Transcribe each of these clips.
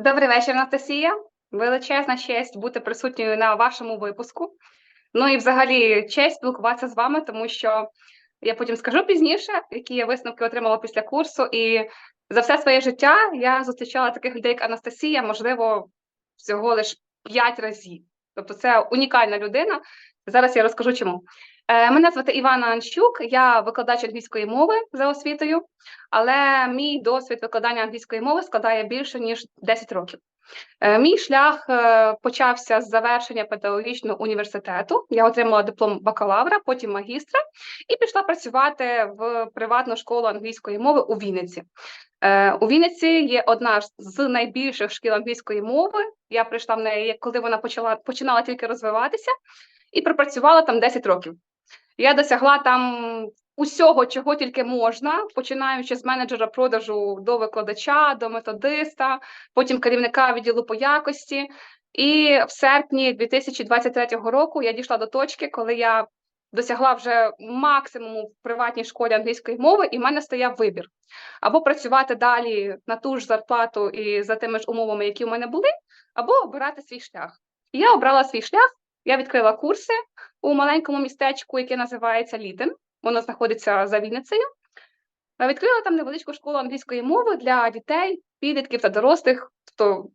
Добрий вечір, Анастасія. Величезна честь бути присутньою на вашому випуску. Ну і взагалі честь спілкуватися з вами, тому що я потім скажу пізніше, які я висновки отримала після курсу. І за все своє життя я зустрічала таких людей, як Анастасія, можливо, всього лиш п'ять разів. Тобто, це унікальна людина. Зараз я розкажу чому. Е, мене звати Івана Анщук, я викладач англійської мови за освітою, але мій досвід викладання англійської мови складає більше ніж 10 років. Е, мій шлях е, почався з завершення педагогічного університету. Я отримала диплом бакалавра, потім магістра, і пішла працювати в приватну школу англійської мови у Вінниці. У Вінниці є одна з найбільших шкіл англійської мови. Я прийшла в неї, коли вона почала починала тільки розвиватися, і пропрацювала там 10 років. Я досягла там усього, чого тільки можна, починаючи з менеджера продажу до викладача, до методиста, потім керівника відділу по якості. І в серпні 2023 року я дійшла до точки, коли я досягла вже максимуму в приватній школі англійської мови, і в мене стояв вибір: або працювати далі на ту ж зарплату і за тими ж умовами, які в мене були, або обирати свій шлях. І я обрала свій шлях. Я відкрила курси у маленькому містечку, яке називається Літин. Воно знаходиться за Вінницею. Відкрила там невеличку школу англійської мови для дітей, підлітків та дорослих, тобто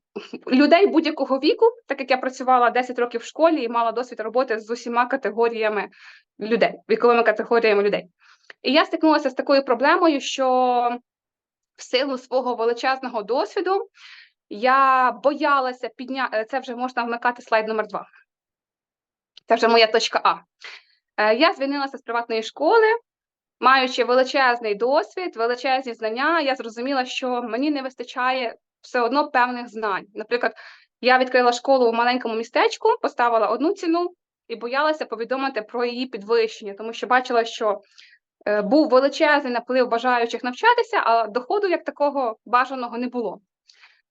людей будь-якого віку, так як я працювала 10 років в школі і мала досвід роботи з усіма категоріями людей, віковими категоріями людей. І я стикнулася з такою проблемою, що в силу свого величезного досвіду я боялася підняти це вже можна вмикати слайд номер два. Це вже моя точка А. Е, я звільнилася з приватної школи, маючи величезний досвід, величезні знання, я зрозуміла, що мені не вистачає все одно певних знань. Наприклад, я відкрила школу в маленькому містечку, поставила одну ціну і боялася повідомити про її підвищення, тому що бачила, що е, був величезний наплив бажаючих навчатися, а доходу як такого бажаного не було.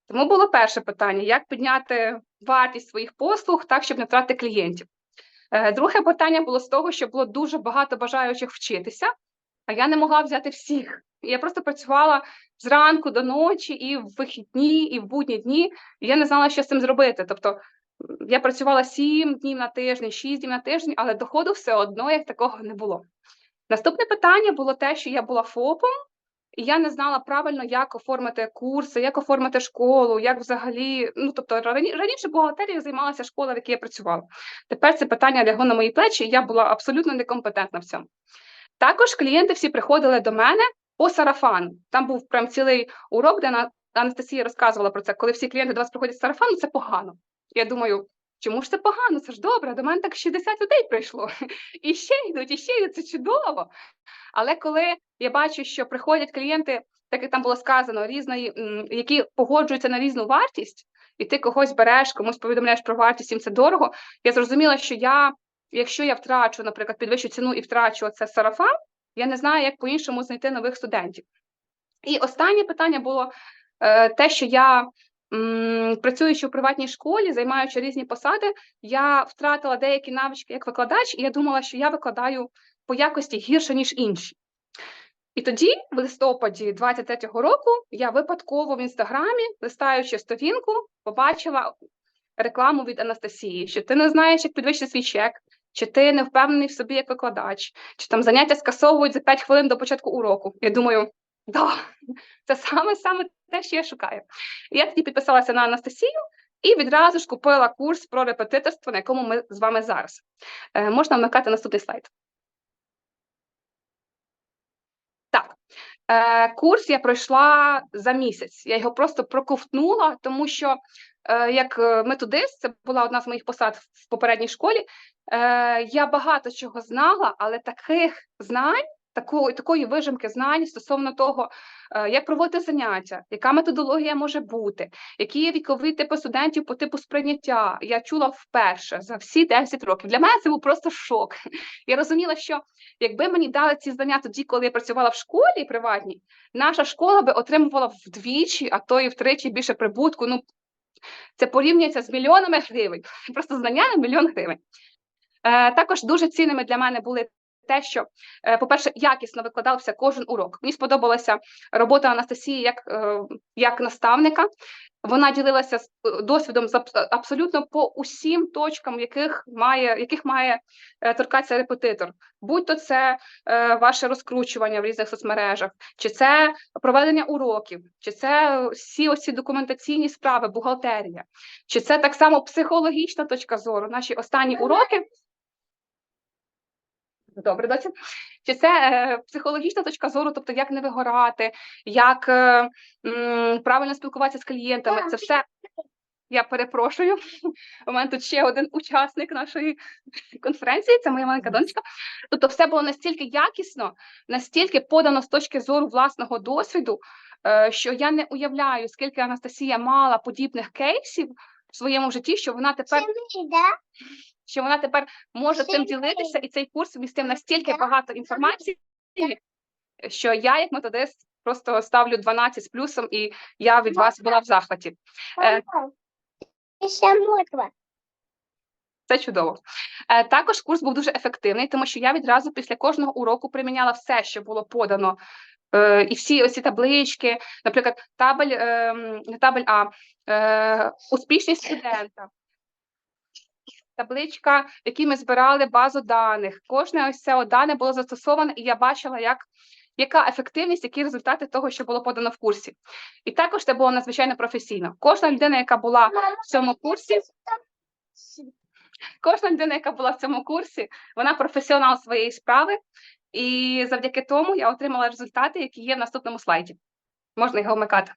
Тому було перше питання: як підняти вартість своїх послуг так, щоб не втратити клієнтів. Е, друге питання було з того, що було дуже багато бажаючих вчитися, а я не могла взяти всіх. Я просто працювала зранку до ночі, і в вихідні, і в будні дні. і Я не знала, що з цим зробити. Тобто я працювала сім днів на тиждень, шість днів на тиждень, але доходу все одно як такого не було. Наступне питання було те, що я була ФОПом, і я не знала правильно, як оформити курси, як оформити школу, як взагалі. Ну тобто, раніше бухгалтерією займалася школа, в якій я працювала. Тепер це питання лягло на мої плечі, і я була абсолютно некомпетентна в цьому. Також клієнти всі приходили до мене по сарафану. Там був прям цілий урок, де Анастасія розказувала про це. Коли всі клієнти до вас приходять з сарафану, це погано. Я думаю, чому ж це погано? Це ж добре. До мене так 60 людей прийшло. І ще йдуть, і ще йдуть, це чудово. Але коли я бачу, що приходять клієнти, так як там було сказано, різної, які погоджуються на різну вартість, і ти когось береш, комусь повідомляєш про вартість, їм це дорого. Я зрозуміла, що я, якщо я втрачу, наприклад, підвищу ціну і втрачу це сарафан, я не знаю, як по-іншому знайти нових студентів. І останнє питання було е, те, що я. Працюючи у приватній школі, займаючи різні посади, я втратила деякі навички як викладач, і я думала, що я викладаю по якості гірше, ніж інші. І тоді, в листопаді 23-го року, я випадково в інстаграмі, листаючи сторінку, побачила рекламу від Анастасії, що ти не знаєш, як підвищити свій чек, чи ти не впевнений в собі як викладач, чи там заняття скасовують за 5 хвилин до початку уроку. Я думаю, да, це саме саме те, що я шукаю. Я тоді підписалася на Анастасію. І відразу ж купила курс про репетиторство, на якому ми з вами зараз. Е, можна вмикати наступний слайд. Е, Курс я пройшла за місяць. Я його просто проковтнула, тому що е, як е, методист, це була одна з моїх посад в попередній школі. Е, Я багато чого знала, але таких знань такої такої вижимки знань стосовно того, е, як проводити заняття, яка методологія може бути, які є вікові типи студентів по типу сприйняття. Я чула вперше за всі 10 років. Для мене це був просто шок. Я розуміла, що якби мені дали ці знання тоді, коли я працювала в школі приватній, наша школа би отримувала вдвічі, а то і втричі більше прибутку. Ну це порівнюється з мільйонами гривень, просто знання на мільйон гривень. Е, також дуже цінними для мене були те, що, е, по-перше, якісно викладався кожен урок. Мені сподобалася робота Анастасії як е, як наставника. Вона ділилася е, досвідом абсолютно по усім точкам, яких має, яких має торкатися репетитор. Будь то це ваше розкручування в різних соцмережах, чи це проведення уроків, чи це всі ось ці документаційні справи, бухгалтерія, чи це так само психологічна точка зору. Наші останні уроки. Добре, доця. Чи це е, психологічна точка зору, тобто як не вигорати, як е, м, правильно спілкуватися з клієнтами? Це все. Я перепрошую. У мене тут ще один учасник нашої конференції, це моя маленька донечка. Тобто, все було настільки якісно, настільки подано з точки зору власного досвіду, е, що я не уявляю, скільки Анастасія мала подібних кейсів в своєму житті, що вона тепер да? Що вона тепер може цим ділитися, і цей курс містив настільки багато інформації, що я, як методист, просто ставлю 12 з плюсом, і я від вас була в захваті. Е, Ще морква. Це чудово. Е, Також курс був дуже ефективний, тому що я відразу після кожного уроку приміняла все, що було подано. Е, І всі оці таблички, наприклад, табель, е, не табель А, успішність студента. Табличка, в якій ми збирали базу даних. Кожне ось це дане було застосоване, і я бачила, як, яка ефективність, які результати того, що було подано в курсі. І також це було надзвичайно професійно. Кожна людина, яка була в цьому курсі, кожна людина, яка була в цьому курсі, вона професіонал своєї справи, і завдяки тому я отримала результати, які є в наступному слайді. Можна його вмикати.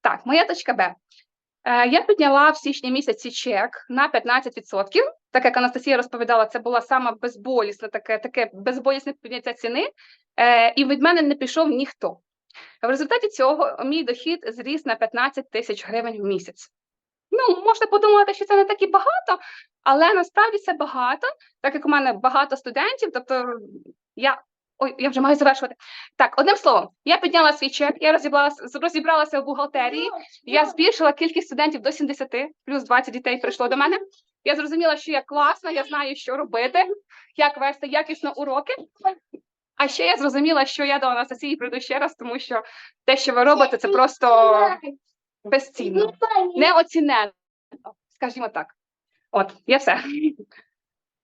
Так, моя точка Б. Е, Я підняла в січні місяці чек на 15%. Так як Анастасія розповідала, це була саме безболісне таке, таке безболісне підняття ціни, е, і від мене не пішов ніхто. В результаті цього мій дохід зріс на 15 тисяч гривень в місяць. Ну, можна подумати, що це не так і багато, але насправді це багато, так як у мене багато студентів, тобто я. Ой, я вже маю завершувати. Так, одним словом, я підняла свій чек, я розібралася, розібралася в бухгалтерії, я збільшила кількість студентів до 70, плюс 20 дітей прийшло до мене. Я зрозуміла, що я класна, я знаю, що робити, як вести якісно уроки. А ще я зрозуміла, що я до Анастасії прийду ще раз, тому що те, що ви робите, це просто безцінно, неоціненно, скажімо так. От, є все.